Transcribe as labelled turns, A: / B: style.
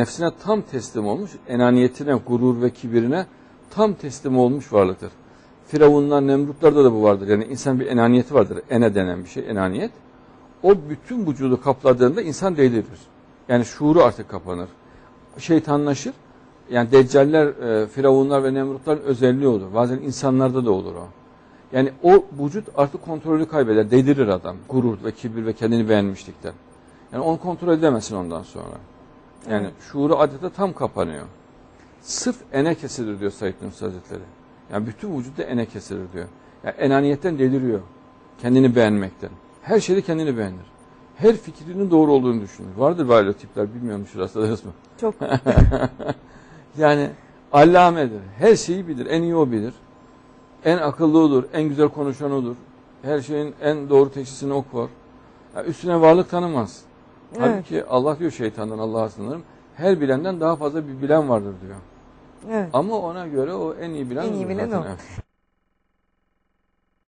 A: nefsine tam teslim olmuş, enaniyetine, gurur ve kibirine tam teslim olmuş varlıktır. Firavunlar, Nemrutlarda da bu vardır. Yani insan bir enaniyeti vardır. Ene denen bir şey, enaniyet. O bütün vücudu kapladığında insan delirir. Yani şuuru artık kapanır. Şeytanlaşır. Yani deccaller, e, firavunlar ve nemrutların özelliği olur. Bazen insanlarda da olur o. Yani o vücut artık kontrolü kaybeder. Delirir adam. Gurur ve kibir ve kendini beğenmişlikten. Yani onu kontrol edemezsin ondan sonra. Yani şuuru adeta tam kapanıyor. Sırf ene kesilir diyor Said Nursi Hazretleri. Yani bütün vücutta ene kesilir diyor. Yani enaniyetten deliriyor. Kendini beğenmekten. Her şeyde kendini beğenir. Her fikrinin doğru olduğunu düşünür. Vardır böyle tipler bilmiyorum şu rastladınız mı?
B: Çok
A: Yani allamedir. Her şeyi bilir. En iyi o bilir. En akıllı odur. En güzel konuşan odur. Her şeyin en doğru teşhisini o koyar. Yani üstüne varlık tanımaz.
B: Evet.
A: Halbuki Allah diyor şeytandan Allah'a sınırım. Her bilenden daha fazla bir bilen vardır diyor.
B: evet.
A: Ama ona göre o en iyi bilen
B: En iyi bilen
A: zaten.
B: o.